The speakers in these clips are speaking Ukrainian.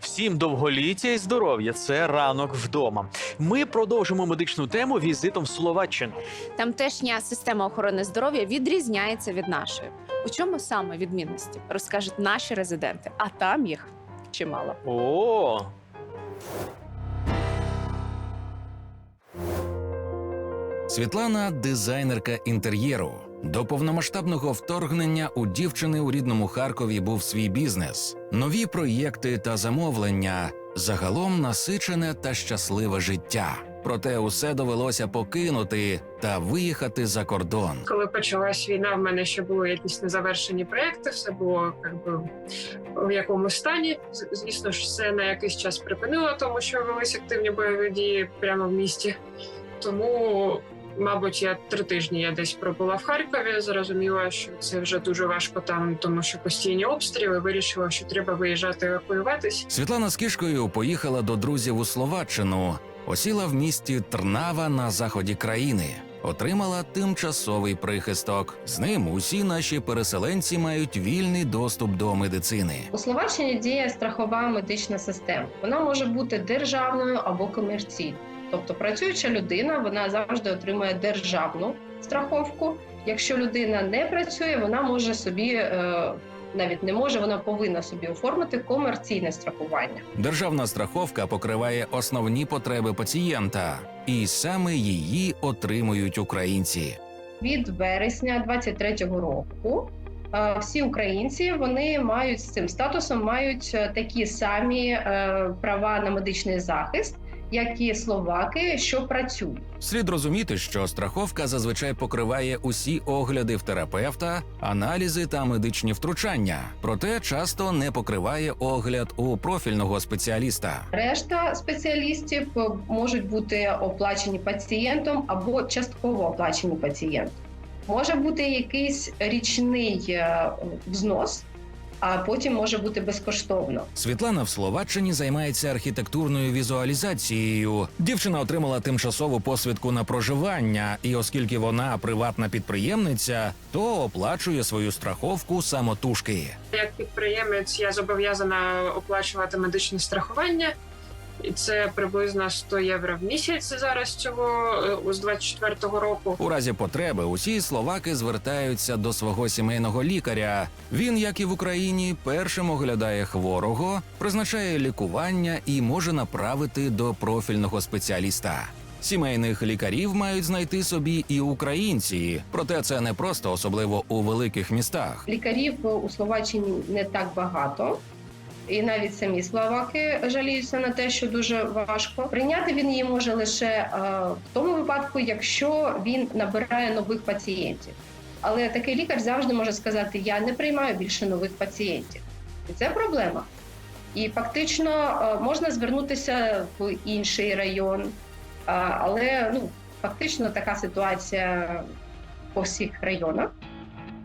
Всім довголіття і здоров'я. Це ранок вдома. Ми продовжимо медичну тему візитом в Словаччину. Тамтешня система охорони здоров'я відрізняється від нашої. У чому саме відмінності розкажуть наші резиденти, а там їх чимало. О, Світлана дизайнерка інтер'єру. До повномасштабного вторгнення у дівчини у рідному Харкові був свій бізнес, нові проєкти та замовлення, загалом насичене та щасливе життя. Проте усе довелося покинути та виїхати за кордон. Коли почалась війна, в мене ще були якісь незавершені проекти, все було якби в якомусь стані. Звісно ж, все на якийсь час припинило, тому що велись активні бойові дії прямо в місті. Тому, мабуть, я три тижні я десь пробула в Харкові. Зрозуміла, що це вже дуже важко там, тому що постійні обстріли. Вирішила, що треба виїжджати евакуюватись. Світлана з кішкою поїхала до друзів у Словаччину, осіла в місті Трнава на заході країни. Отримала тимчасовий прихисток. З ним усі наші переселенці мають вільний доступ до медицини. У Словаччині діє страхова медична система. Вона може бути державною або комерційною. Тобто працююча людина вона завжди отримує державну страховку. Якщо людина не працює, вона може собі е, навіть не може, вона повинна собі оформити комерційне страхування. Державна страховка покриває основні потреби пацієнта, і саме її отримують українці. Від вересня 23-го року е, всі українці вони мають з цим статусом мають е, такі самі права на медичний захист, як і словаки, що працюють. Слід розуміти, що страховка зазвичай покриває усі огляди в терапевта, аналізи та медичні втручання, проте часто не покриває огляд у профільного спеціаліста. Решта спеціалістів е, можуть бути оплачені пацієнтом або частково оплачені пацієнтом. Може бути якийсь річний е, взнос, а потім може бути безкоштовно. Світлана в Словаччині займається архітектурною візуалізацією. Дівчина отримала тимчасову посвідку на проживання, і оскільки вона приватна підприємниця, то оплачує свою страховку самотужки. Як підприємець я зобов'язана оплачувати медичне страхування, і це приблизно 100 євро в місяць зараз цього е, з 24-го року. У разі потреби усі словаки звертаються до свого сімейного лікаря. Він, як і в Україні, першим оглядає хворого, призначає лікування і може направити до профільного спеціаліста. Сімейних лікарів мають знайти собі і українці, проте це не просто, особливо у великих містах. Лікарів у Словаччині не так багато. І навіть самі словаки жаліються на те, що дуже важко. Прийняти він її може лише е, в тому випадку, якщо він набирає нових пацієнтів. Але такий лікар завжди може сказати: Я не приймаю більше нових пацієнтів, і це проблема. І фактично е, можна звернутися в інший район, е, але ну фактично така ситуація по всіх районах.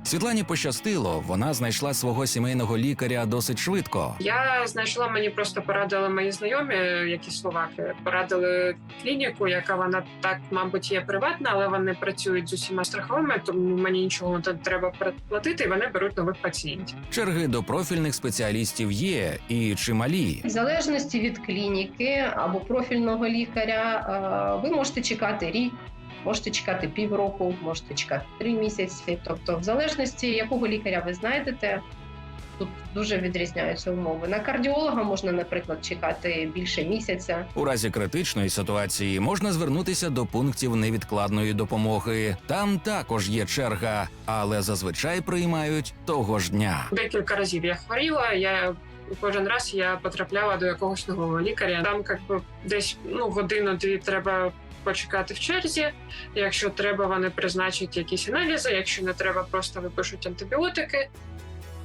Світлані пощастило, вона знайшла свого сімейного лікаря досить швидко. Я знайшла мені просто порадили мої знайомі, які словаки, порадили клініку, яка вона так, мабуть, є приватна, але вони працюють з усіма страховими, тому мені нічого не треба платити, і вони беруть нових пацієнтів. Черги до профільних спеціалістів є і чималі. В залежності від клініки або профільного лікаря, е, ви можете чекати рік, можете чекати півроку, можете чекати три місяці. Тобто, в залежності якого лікаря ви знайдете, тут дуже відрізняються умови. На кардіолога можна, наприклад, чекати більше місяця. У разі критичної ситуації можна звернутися до пунктів невідкладної допомоги. Там також є черга, але зазвичай приймають того ж дня. Декілька разів я хворіла. Я кожен раз я потрапляла до якогось нового лікаря. Там якби десь ну годину-дві треба. Почекати в черзі, якщо треба, вони призначать якісь аналізи. Якщо не треба, просто випишуть антибіотики.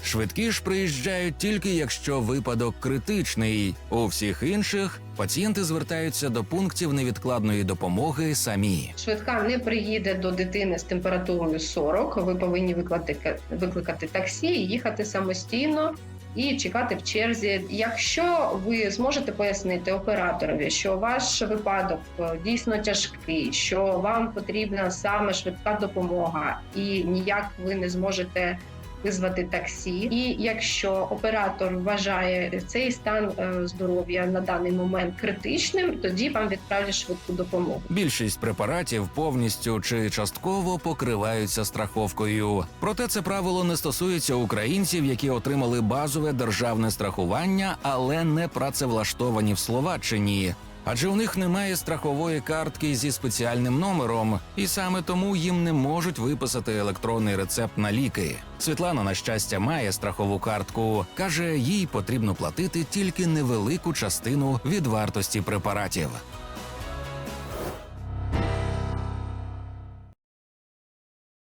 Швидкі ж приїжджають тільки якщо випадок критичний. У всіх інших пацієнти звертаються до пунктів невідкладної допомоги самі. Швидка не приїде до дитини з температурою 40, Ви повинні викликати, викликати таксі і їхати самостійно. І чекати в черзі. Якщо ви зможете пояснити операторові, що ваш випадок е, дійсно тяжкий, що вам потрібна саме швидка допомога, і ніяк ви не зможете визвати таксі. І якщо оператор вважає цей стан е, здоров'я на даний момент критичним, тоді вам відправлять швидку допомогу. Більшість препаратів повністю чи частково покриваються страховкою. Проте це правило не стосується українців, які отримали базове державне страхування, але не працевлаштовані в Словаччині. Адже у них немає страхової картки зі спеціальним номером, і саме тому їм не можуть виписати електронний рецепт на ліки. Світлана, на щастя, має страхову картку. каже, їй потрібно платити тільки невелику частину від вартості препаратів.